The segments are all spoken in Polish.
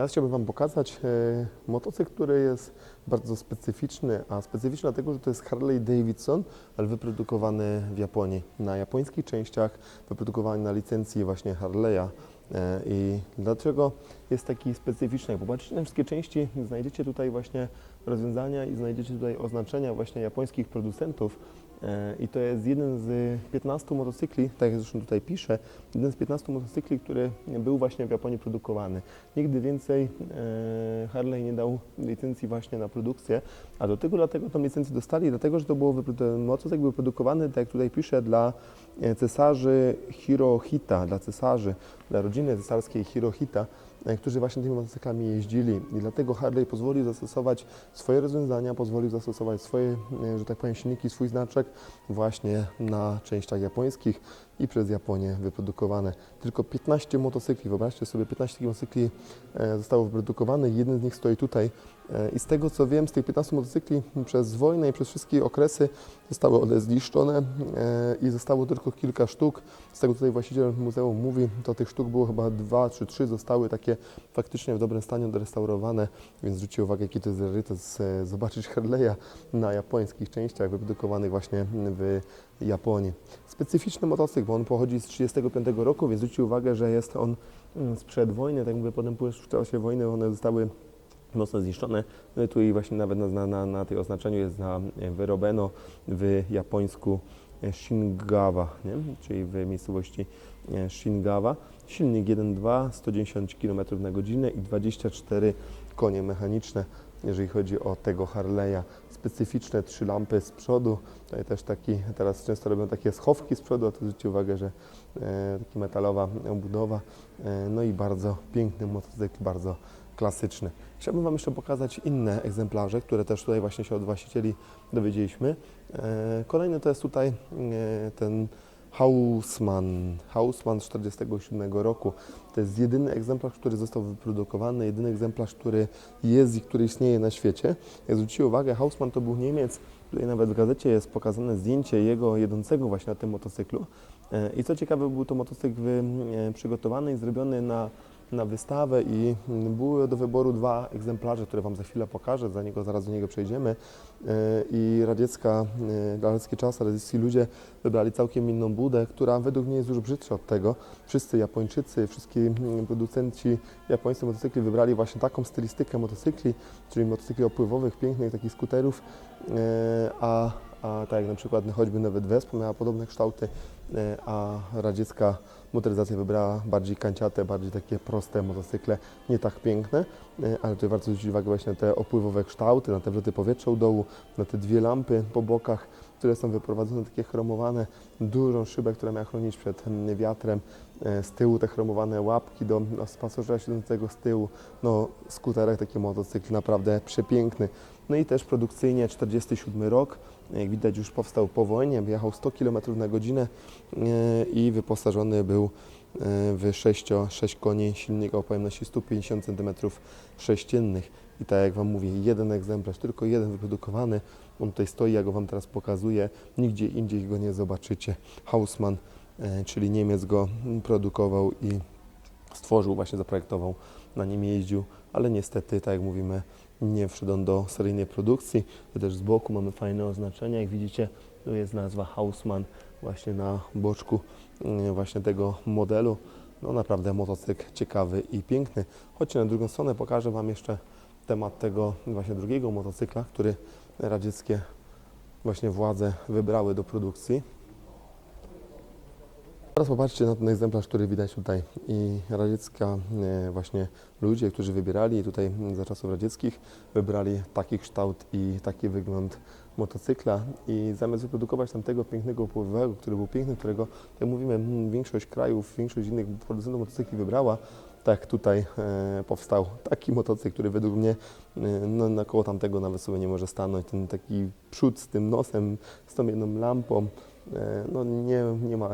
Teraz chciałbym Wam pokazać e, motocykl, który jest bardzo specyficzny, a specyficzny dlatego, że to jest Harley Davidson, ale wyprodukowany w Japonii, na japońskich częściach, wyprodukowany na licencji właśnie Harley'a. E, I dlaczego jest taki specyficzny? Jak popatrzycie na wszystkie części, znajdziecie tutaj właśnie rozwiązania i znajdziecie tutaj oznaczenia właśnie japońskich producentów. E, I to jest jeden z 15 motocykli, tak jak zresztą tutaj piszę, jeden z 15 motocykli, który był właśnie w Japonii produkowany. Nigdy więcej e, Harley nie dał licencji właśnie na produkcję, a do tego dlatego tą licencję dostali, dlatego że to było ten motocykl był produkowany, tak jak tutaj piszę, dla e, cesarzy Hirohita, dla cesarzy, dla rodziny cesarskiej Hirohita, którzy właśnie tymi motocyklami jeździli. I dlatego Harley pozwolił zastosować swoje rozwiązania, pozwolił zastosować swoje, e, że tak powiem, silniki, swój znaczek właśnie na częściach japońskich i przez Japonię wyprodukowane. Tylko 15 motocykli, wyobraźcie sobie, 15 motocykli e, zostało wyprodukowanych, jeden z nich stoi tutaj E, i z tego co wiem, z tych 15 motocykli przez wojnę i przez wszystkie okresy zostały one zniszczone e, i zostało tylko kilka sztuk. Z tego tutaj właściciel muzeum mówi, to tych sztuk było chyba dwa czy trzy zostały takie faktycznie w dobrym stanie odrestaurowane, więc zwróćcie uwagę, jaki to jest zobaczyć Harley'a na japońskich częściach wyprodukowanych właśnie w Japonii. Specyficzny motocykl, bo on pochodzi z 1935 roku, więc zwróćcie uwagę, że jest on mm, sprzed wojny, tak mówię, potem w czasie wojny one zostały mocno zniszczone. No i tu i właśnie nawet na, na, na tej oznaczeniu jest na wyrobeno w japońsku Shingawa, nie? czyli w miejscowości e, Shingawa. Silnik 1.2, 110 km na godzinę i 24 konie mechaniczne, jeżeli chodzi o tego Harley'a. Specyficzne trzy lampy z przodu, tutaj też taki, teraz często robią takie schowki z przodu, a tu zwróćcie uwagę, że e, taka metalowa obudowa, e, no i bardzo piękny motocykl, bardzo klasyczny. Chciałbym Wam jeszcze pokazać inne egzemplarze, które też tutaj właśnie się od właścicieli dowiedzieliśmy. E, Kolejny to jest tutaj e, ten Hausmann, Hausmann z 1947 roku. To jest jedyny egzemplarz, który został wyprodukowany, jedyny egzemplarz, który jest i który istnieje na świecie. Jak zwróćcie uwagę, Hausmann to był Niemiec, tutaj nawet w gazecie jest pokazane zdjęcie jego jedącego właśnie na tym motocyklu. E, I co ciekawe, był to motocykl e, przygotowany i zrobiony na na wystawę i były do wyboru dwa egzemplarze, które Wam za chwilę pokażę, za niego zaraz do niego przejdziemy. E, I radziecka, radziecki czas, radziecki ludzie wybrali całkiem inną budę, która według mnie jest już brzydsza od tego. Wszyscy Japończycy, wszyscy producenci japońscy motocykli wybrali właśnie taką stylistykę motocykli, czyli motocykli opływowych, pięknych takich skuterów, e, a tak jak na przykład choćby nawet Vespa miała podobne kształty, e, a radziecka motoryzacja wybrała bardziej kanciate, bardziej takie proste motocykle, nie tak piękne, e, ale tutaj warto zwrócić uwagę właśnie na te opływowe kształty, na te wloty powietrza u dołu, na te dwie lampy po bokach, które są wyprowadzone, takie chromowane, dużą szybę, która miała chronić przed mm, wiatrem, e, z tyłu te chromowane łapki do do pasażera siedzącego z tyłu, no skuterek taki motocykl naprawdę przepiękny. No i też produkcyjnie 47 rok, jak widać już powstał po wojnie, jechał 100 km na godzinę e, i wyposażony był e, w 6, 6 koni silnika o pojemności 150 cm3. I tak jak Wam mówię, jeden egzemplarz, tylko jeden wyprodukowany. On tutaj stoi, ja go Wam teraz pokazuję. Nigdzie indziej go nie zobaczycie. Hausmann, e, czyli Niemiec go produkował i stworzył, właśnie zaprojektował, na nim jeździł, ale niestety, tak jak mówimy, nie wszedł do seryjnej produkcji. Tu też z boku mamy fajne oznaczenia. Jak widzicie, tu jest nazwa Hausmann właśnie na boczku mm, właśnie tego modelu. No naprawdę motocykl ciekawy i piękny. Chodźcie na drugą stronę, pokażę Wam jeszcze temat tego właśnie drugiego motocykla, który radzieckie właśnie władze wybrały do produkcji. Teraz popatrzcie na ten egzemplarz, który widać tutaj. I radziecka e, właśnie ludzie, którzy wybierali tutaj za czasów radzieckich, wybrali taki kształt i taki wygląd motocykla i zamiast wyprodukować tamtego pięknego upływowego, który był piękny, którego, jak mówimy, większość krajów, większość innych producentów motocykli wybrała, tak tutaj e, powstał taki motocykl, który według mnie e, no, na koło tamtego nawet sobie nie może stanąć. Ten taki przód z tym nosem, z tą jedną lampą, no nie, nie, ma,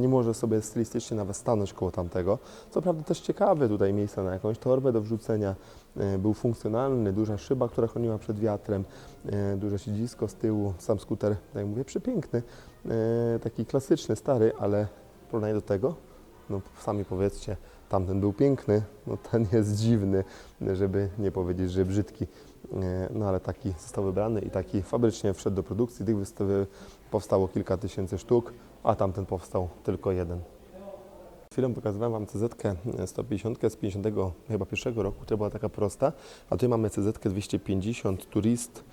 nie może sobie stylistycznie nawet stanąć koło tamtego. Co prawda też ciekawe tutaj miejsce na jakąś torbę do wrzucenia. E, Był funkcjonalny, duża szyba, która chroniła przed wiatrem, e, duże siedzisko z tyłu, sam skuter, tak jak mówię, przepiękny, e, taki klasyczny, stary, ale w porównaniu do tego, no sami powiedzcie, tamten był piękny, no ten jest dziwny, żeby nie powiedzieć, że brzydki. E, No ale taki został wybrany i taki fabrycznie wszedł do produkcji. Tych powstało kilka tysięcy sztuk, a tamten powstał tylko jeden. Chwilę pokazywałem Wam CZ 150 z 50 chyba pierwszego roku, która była taka prosta, a tutaj mamy CZ 250 Turist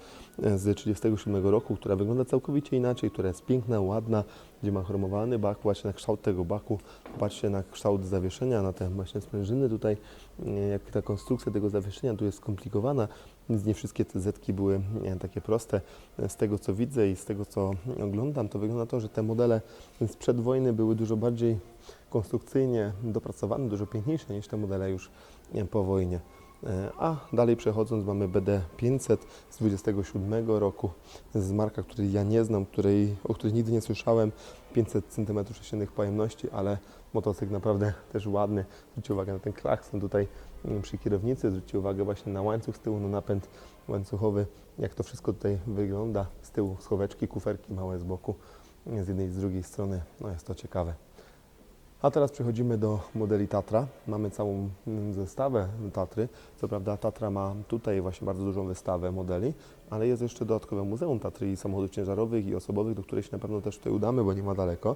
e, z 37 roku, która wygląda całkowicie inaczej, która jest piękna, ładna, gdzie ma chromowany bak, właśnie na kształt tego baku, patrzcie na kształt zawieszenia, na te właśnie sprężyny tutaj, e, jak ta konstrukcja tego zawieszenia tu jest skomplikowana, więc nie wszystkie CZ były e, takie proste. E, Z tego co widzę i z tego co oglądam, to wygląda to, że te modele sprzed wojny były dużo bardziej konstrukcyjnie dopracowane, dużo piękniejsze niż te modele już e, po wojnie. E, A dalej przechodząc mamy BD500 z 27 roku, z marka, której ja nie znam, której, o której nigdy nie słyszałem, 500 cm3 pojemności, ale motocykl naprawdę też ładny. Zwróćcie uwagę na ten klakson tutaj mm, przy kierownicy, zwróćcie uwagę właśnie na łańcuch z tyłu, na napęd łańcuchowy, jak to wszystko tutaj wygląda. Z tyłu schoweczki, kuferki małe z boku, z jednej i z drugiej strony, no jest to ciekawe. A teraz przechodzimy do modeli Tatra. Mamy całą mm, zestawę Tatry. Co prawda Tatra ma tutaj właśnie bardzo dużą wystawę modeli, ale jest jeszcze dodatkowe Muzeum Tatry i samochodów ciężarowych i osobowych, do której się na pewno też tutaj udamy, bo nie ma daleko.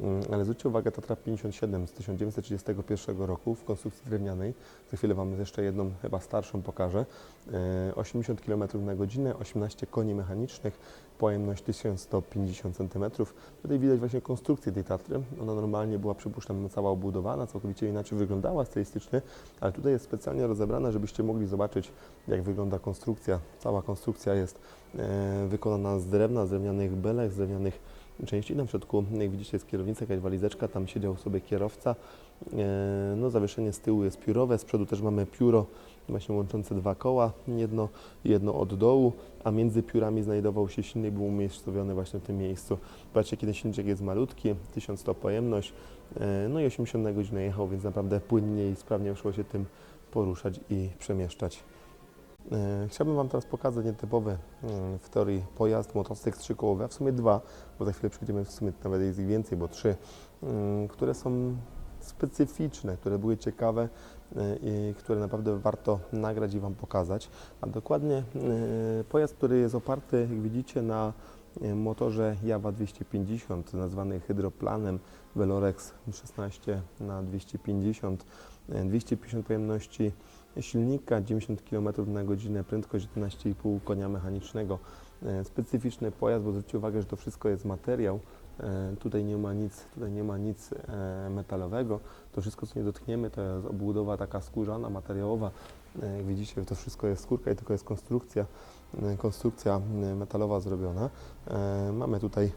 Mm, Ale zwróćcie uwagę, Tatra 57 z 1931 roku w konstrukcji drewnianej. Za chwilę Wam jeszcze jedną, chyba starszą pokażę. E, 80 km na godzinę, 18 koni mechanicznych, pojemność 1150 cm. Tutaj widać właśnie konstrukcję tej Tatry. Ona normalnie była, przypuszczam, cała obudowana, całkowicie inaczej wyglądała stylistycznie, ale tutaj jest specjalnie rozebrana, żebyście mogli zobaczyć, jak wygląda konstrukcja. Cała konstrukcja jest e, wykonana z drewna, z drewnianych belek, z drewnianych części. Na środku, jak widzicie, jest kierownica, jakaś walizeczka, tam siedział sobie kierowca. E, no, zawieszenie z tyłu jest piórowe, z przodu też mamy pióro właśnie łączące dwa koła, jedno, jedno od dołu, a między piórami znajdował się silnik, był umiejscowiony właśnie w tym miejscu. Patrzcie, kiedy silniczek jest malutki, 1100 pojemność, e, no i 80 na godzinę jechał, więc naprawdę płynnie i sprawnie szło się tym poruszać i przemieszczać. E, Chciałbym Wam teraz pokazać nietypowy mm, w teorii pojazd, motocykl trzykołowy, a w sumie dwa, bo za chwilę przejdziemy w sumie nawet jest ich więcej, bo trzy, które są specyficzne, które były ciekawe e, i które naprawdę warto nagrać i Wam pokazać. A dokładnie e, pojazd, który jest oparty, jak widzicie, na e, motorze Jawa 250, nazwany hydroplanem Velorex 16 na 250, e, 250 pojemności silnika, 90 km na godzinę, prędkość 11,5 konia mechanicznego. Specyficzny pojazd, bo zwróćcie uwagę, że to wszystko jest materiał. E, Tutaj nie ma nic, tutaj nie ma nic e, metalowego. To wszystko, co nie dotkniemy, to jest obudowa taka skórzana, materiałowa. E, Jak widzicie, to wszystko jest skórka i tylko jest konstrukcja, konstrukcja metalowa zrobiona. Mamy tutaj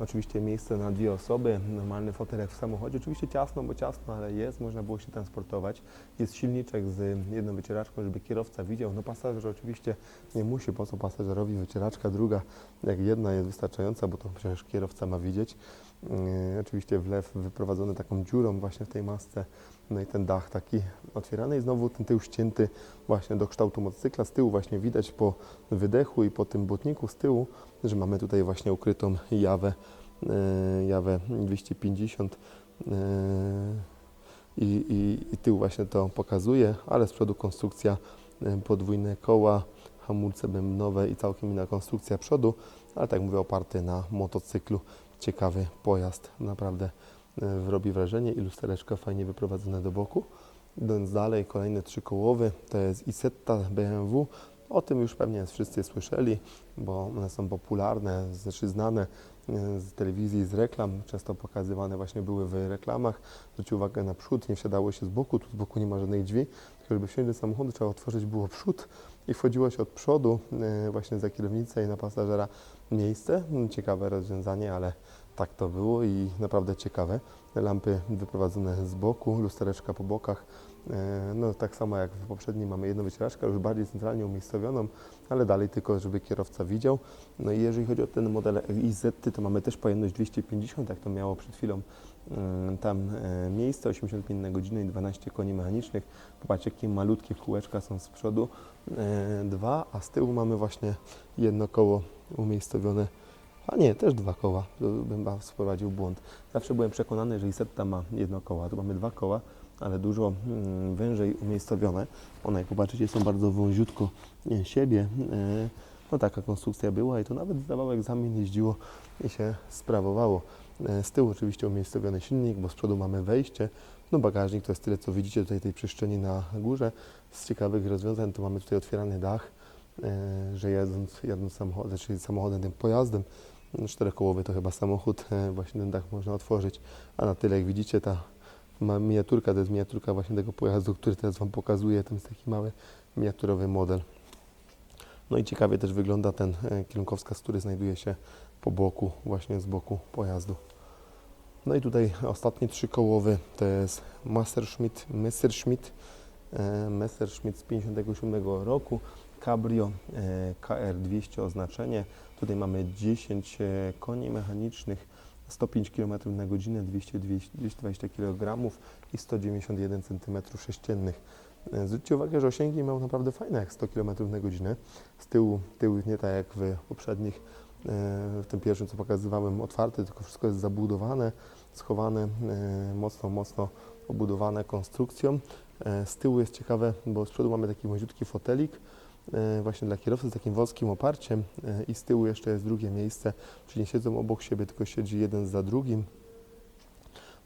oczywiście miejsce na dwie osoby, normalny fotel jak w samochodzie. Oczywiście ciasno, bo ciasno, ale jest, można było się transportować. Jest silniczek z jedną wycieraczką, żeby kierowca widział. No pasażer oczywiście nie musi, po co pasażerowi wycieraczka, druga jak jedna jest wystarczająca, bo to przecież kierowca ma widzieć. Yy, oczywiście wlew wyprowadzony taką dziurą właśnie w tej masce, no i ten dach taki otwierany i znowu ten tył ścięty właśnie do kształtu motocykla. Z tyłu właśnie widać po wydechu i po tym błotniku z tyłu, że mamy tutaj właśnie ukrytą jawę, yy, jawę 250 yy, i, i, i tył właśnie to pokazuje, ale z przodu konstrukcja yy, podwójne koła, hamulce bębnowe i całkiem inna konstrukcja przodu, ale tak mówię, oparty na motocyklu. Ciekawy pojazd, naprawdę robi wrażenie i lustereczka fajnie wyprowadzone do boku. Idąc dalej, kolejny trzykołowy to jest Isetta BMW. O tym już pewnie wszyscy słyszeli, bo one są popularne, znaczy znane e, z telewizji, z reklam, często pokazywane właśnie były w reklamach. Zwróćcie uwagę na przód, nie wsiadało się z boku, tu z boku nie ma żadnych drzwi, tylko żeby wsiąść do samochodu trzeba otworzyć było przód i wchodziło się od przodu e, właśnie za kierownicę i na pasażera miejsce. Ciekawe rozwiązanie, ale tak to było i naprawdę ciekawe. Lampy wyprowadzone z boku, lustereczka po bokach. E, No tak samo jak w poprzednim mamy jedną wycieraczkę, już bardziej centralnie umiejscowioną, ale dalej tylko, żeby kierowca widział. No i jeżeli chodzi o ten model IZ, to mamy też pojemność 250, jak to miało przed chwilą mm, tam e, miejsce, 85 na godzinę i 12 koni mechanicznych. Popatrzcie, jakie malutkie kółeczka są z przodu, e, dwa, a z tyłu mamy właśnie jedno koło umiejscowione a nie, też dwa koła. To bym wprowadził błąd. Zawsze byłem przekonany, że Isetta ma jedno koło, a tu mamy dwa koła, ale dużo mm, wężej umiejscowione. One, jak popatrzycie, są bardzo wąziutko e, siebie. E, No taka konstrukcja była i to nawet zdawało egzamin, jeździło i się sprawowało. E, Z tyłu oczywiście umiejscowiony silnik, bo z przodu mamy wejście. No bagażnik to jest tyle, co widzicie tutaj tej przestrzeni na górze. Z ciekawych rozwiązań to mamy tutaj otwierany dach, że jadąc, jadąc samochodem, czyli samochodem, tym pojazdem, no, czterokołowy to chyba samochód, e, właśnie ten dach można otworzyć, a na tyle jak widzicie ta miniaturka, to jest miniaturka właśnie tego pojazdu, który teraz Wam pokazuję, to jest taki mały miniaturowy model. No i ciekawie też wygląda ten e, kierunkowskaz, który znajduje się po boku, właśnie z boku pojazdu. No i tutaj ostatni trzykołowy to jest Messerschmitt, Messerschmitt, e, Messerschmitt z 57 roku, Cabrio e, KR200 oznaczenie. Tutaj mamy 10 e, koni mechanicznych, 105 km na godzinę, 200, 220 kg i 191 cm3. E, Zwróćcie uwagę, że osięgi mają naprawdę fajne jak 100 km na godzinę. Z tyłu, tył nie tak jak w poprzednich, w tym pierwszym co pokazywałem, otwarty, tylko wszystko jest zabudowane, schowane, mocno, mocno obudowane konstrukcją. Z tyłu jest ciekawe, bo z przodu mamy taki wąziutki fotelik, właśnie dla kierowcy z takim wąskim oparciem e, i z tyłu jeszcze jest drugie miejsce, czyli nie siedzą obok siebie, tylko siedzi jeden za drugim.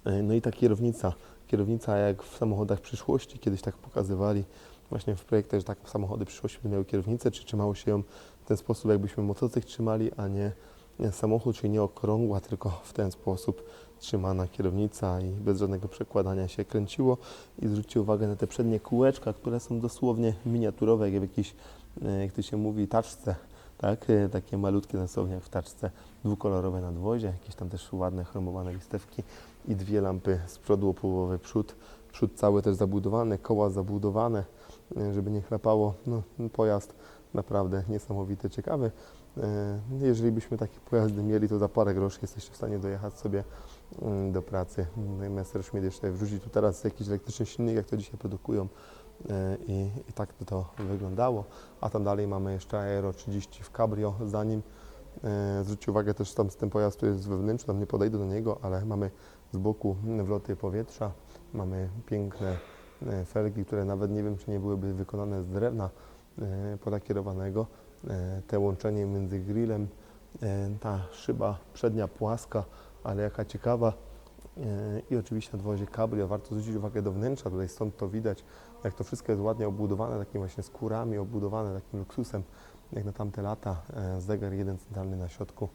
E, No i ta kierownica, kierownica jak w samochodach przyszłości, kiedyś tak pokazywali właśnie w projekcie, że tak samochody przyszłości będą miały kierownicę, czy trzymało się ją w ten sposób, jakbyśmy motocykl trzymali, a nie samochód, czyli nie okrągła, tylko w ten sposób trzymana kierownica i bez żadnego przekładania się kręciło. I zwróćcie uwagę na te przednie kółeczka, które są dosłownie miniaturowe, jak w jakiejś, e, jak to się mówi, taczce. Tak, E, takie malutkie dosłownie jak w taczce, dwukolorowe nadwozie, jakieś tam też ładne chromowane listewki i dwie lampy z przodu, opływowy przód. Przód cały też zabudowany, koła zabudowane, e, żeby nie chlapało. No, pojazd naprawdę niesamowity, ciekawy. E, Jeżeli byśmy takie pojazdy mieli, to za parę groszy jesteście w stanie dojechać sobie mm, do pracy. Mm, Messerschmitt jeszcze wrzuci tu teraz jakiś elektryczny silnik, jak to dzisiaj produkują. E, I, I tak by to wyglądało. A tam dalej mamy jeszcze Aero 30 w Cabrio za nim. E, Zwróćcie uwagę też tam z tym pojazd tu jest wewnętrzny, tam nie podejdę do niego, ale mamy z boku wloty powietrza, mamy piękne felgi, które nawet nie wiem, czy nie byłyby wykonane z drewna e, podakierowanego. E, Te łączenie między grillem, e, ta szyba przednia płaska, ale jaka ciekawa. I oczywiście nadwozie cabrio. Warto zwrócić uwagę do wnętrza, tutaj stąd to widać, jak to wszystko jest ładnie obudowane, takimi właśnie skórami, obudowane takim luksusem, jak na tamte lata. Zegar jeden centralny na środku.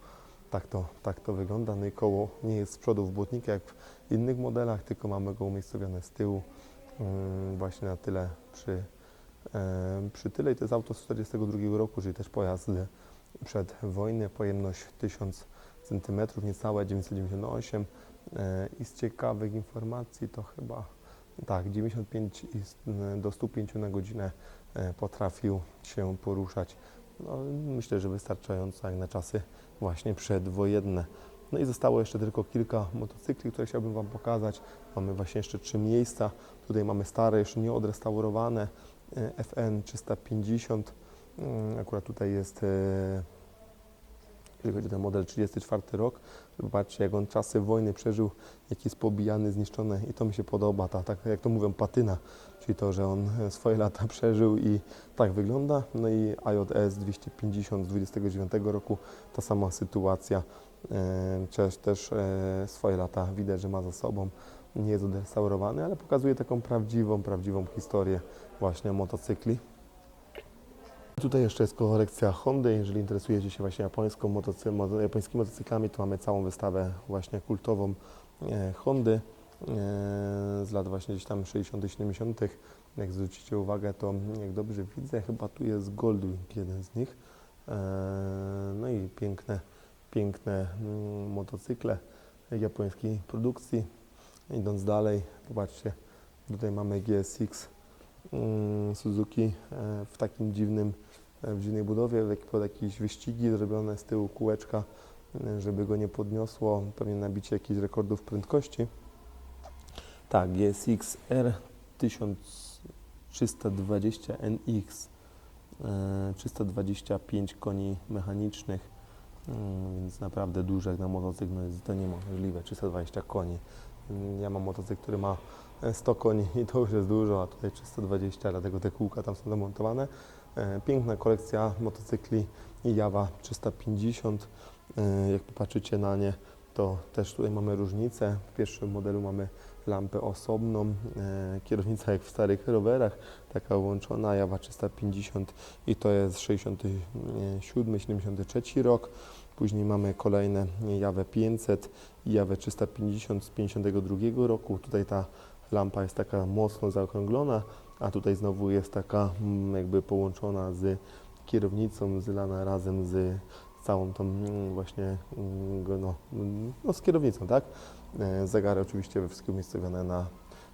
Tak to, tak to wygląda. No i koło nie jest z przodu w błotniku jak w innych modelach, tylko mamy go umiejscowione z tyłu, właśnie na tyle przy, przy tyle. To jest auto z 42 roku, czyli też pojazd przed wojny, pojemność 1000 cm, niecałe 998 E, I z ciekawych informacji to chyba tak, 95 i s- do 105 na godzinę e, potrafił się poruszać. No, myślę, że wystarczająco jak na czasy właśnie przedwojenne. No i zostało jeszcze tylko kilka motocykli, które chciałbym Wam pokazać. Mamy właśnie jeszcze trzy miejsca. Tutaj mamy stare, jeszcze nie odrestaurowane e, FN 350. Mm, Akurat tutaj jest e, jeżeli chodzi o ten model 34 rok, zobaczcie jak on czasy wojny przeżył, jaki jest pobijany, zniszczony i to mi się podoba, ta, tak jak to mówią patyna, czyli to, że on e, swoje lata przeżył i tak wygląda. No i IJS 250 z 29 roku, ta sama sytuacja, też, też e, swoje lata widać, że ma za sobą, nie jest odrestaurowany, ale pokazuje taką prawdziwą, prawdziwą historię właśnie motocykli. Tutaj jeszcze jest kolekcja Hondy. Jeżeli interesujecie się właśnie japońską motocy, moto, japońskimi motocyklami, to mamy całą wystawę właśnie kultową e, Hondy e, z lat właśnie gdzieś tam 60 70 Jak zwrócicie uwagę, to jak dobrze widzę, chyba tu jest Goldwing, jeden z nich. E, no i piękne, piękne mm, motocykle japońskiej produkcji. Idąc dalej, popatrzcie, tutaj mamy GSX Suzuki e, w takim dziwnym, e, w dziwnej budowie, pod jakieś wyścigi zrobione z tyłu kółeczka, e, żeby go nie podniosło, pewnie nabicie jakichś rekordów prędkości. Tak, GSX R 1320 NX, e, 325 koni mechanicznych, więc naprawdę duże jak na motocykl, no jest to niemożliwe, 320 koni. Ja mam motocykl, który ma e, 100 koni i to już jest dużo, a tutaj 320, dlatego te kółka tam są zamontowane. E, Piękna kolekcja motocykli Jawa 350. E, Jak popatrzycie na nie, to też tutaj mamy różnicę. W pierwszym modelu mamy lampę osobną, e, kierownica jak w starych rowerach, taka łączona Jawa 350 i to jest 67-73 rok. Później mamy kolejne Jawę 500 i Jawę 350 z 52 roku. Tutaj ta lampa jest taka mocno zaokrąglona, a tutaj znowu jest taka mm, jakby połączona z kierownicą, zlana razem z całą tą mm, właśnie mm, no, no, z kierownicą, tak? E, Zegary oczywiście we wszystkie umiejscowione na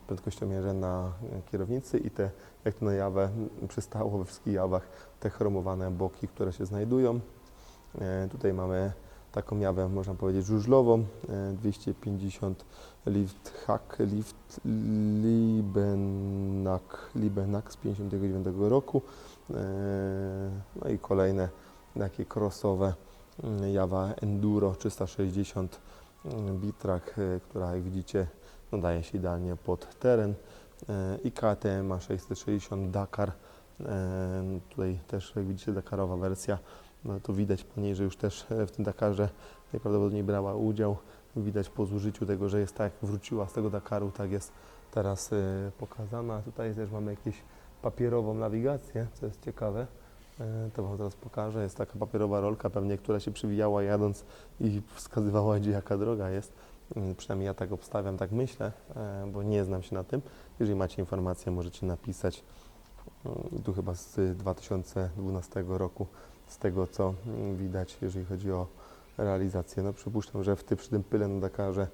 prędkościomierze na kierownicy i te, jak to na Jawę przystało we wszystkich Jawach, te chromowane boki, które się znajdują. E, Tutaj mamy taką Jawę, można powiedzieć, żużlową, e, 250 lift hack, lift Liebenak, Liebenak z 59 roku. E, No i kolejne takie crossowe mm, Jawa Enduro 360 mm, Bitrack, e, która jak widzicie nadaje się idealnie pod teren E, i KTM 660 Dakar. Tutaj też jak widzicie Dakarowa wersja, no to widać po niej, że już też e, w tym Dakarze najprawdopodobniej brała udział. Widać po zużyciu tego, że jest tak, jak wróciła z tego Dakaru, tak jest teraz e, pokazana. Tutaj też mamy jakąś papierową nawigację, co jest ciekawe. E, To Wam zaraz pokażę. Jest taka papierowa rolka pewnie, która się przywijała jadąc i wskazywała, gdzie jaka droga jest. Przynajmniej ja tak obstawiam, tak myślę, bo nie znam się na tym. Jeżeli macie informacje, możecie napisać. Tu chyba z 2012 roku, z tego co widać, jeżeli chodzi o realizację. No przypuszczam, że w ty, przy tym pyle na Dakarze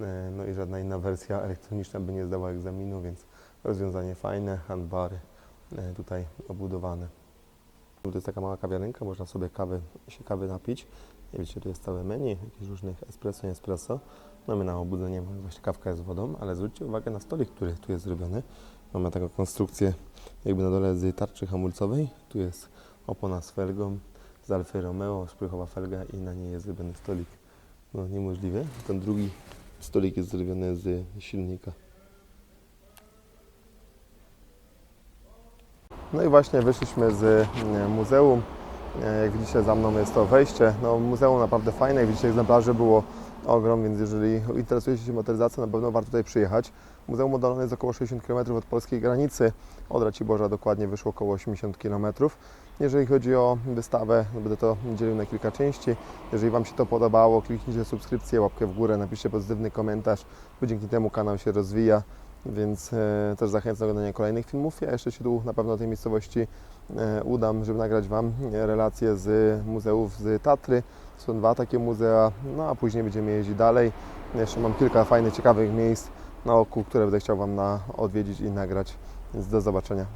e, no i żadna inna wersja elektroniczna by nie zdała egzaminu, więc rozwiązanie fajne, handbary e, tutaj obudowane. Tu jest taka mała kawiarenka, można sobie kawy, się kawy napić. Jak widzicie, tu jest całe menu, jakichś różnych espresso, nie espresso. Mamy na obudzenie, właśnie kawka jest wodą, ale zwróćcie uwagę na stolik, który tu jest zrobiony. Mamy taką konstrukcję jakby na dole z tarczy hamulcowej. Tu jest opona z felgą, z Alfa Romeo, szprychowa felga i na niej jest zrobiony stolik. No niemożliwe. Ten drugi stolik jest zrobiony z silnika. No i właśnie wyszliśmy z e, muzeum. E, Jak widzicie za mną jest to wejście. No muzeum naprawdę fajne, jak widzicie egzemplarzy było ogrom, więc jeżeli interesujecie się motoryzacją, na pewno warto tutaj przyjechać. Muzeum oddalone jest około 60 km od polskiej granicy. Od Raciborza dokładnie wyszło około 80 km. Jeżeli chodzi o wystawę, no będę to dzielił na kilka części. Jeżeli Wam się to podobało, kliknijcie subskrypcję, łapkę w górę, napiszcie pozytywny komentarz, bo dzięki temu kanał się rozwija. Więc e, też zachęcam do oglądania kolejnych filmów. Ja jeszcze się tu na pewno tej miejscowości e, udam, żeby nagrać Wam relacje z muzeów z Tatry. Są dwa takie muzea, no a później będziemy jeździć dalej. Jeszcze mam kilka fajnych, ciekawych miejsc na oku, które będę chciał Wam na, odwiedzić i nagrać. Więc do zobaczenia.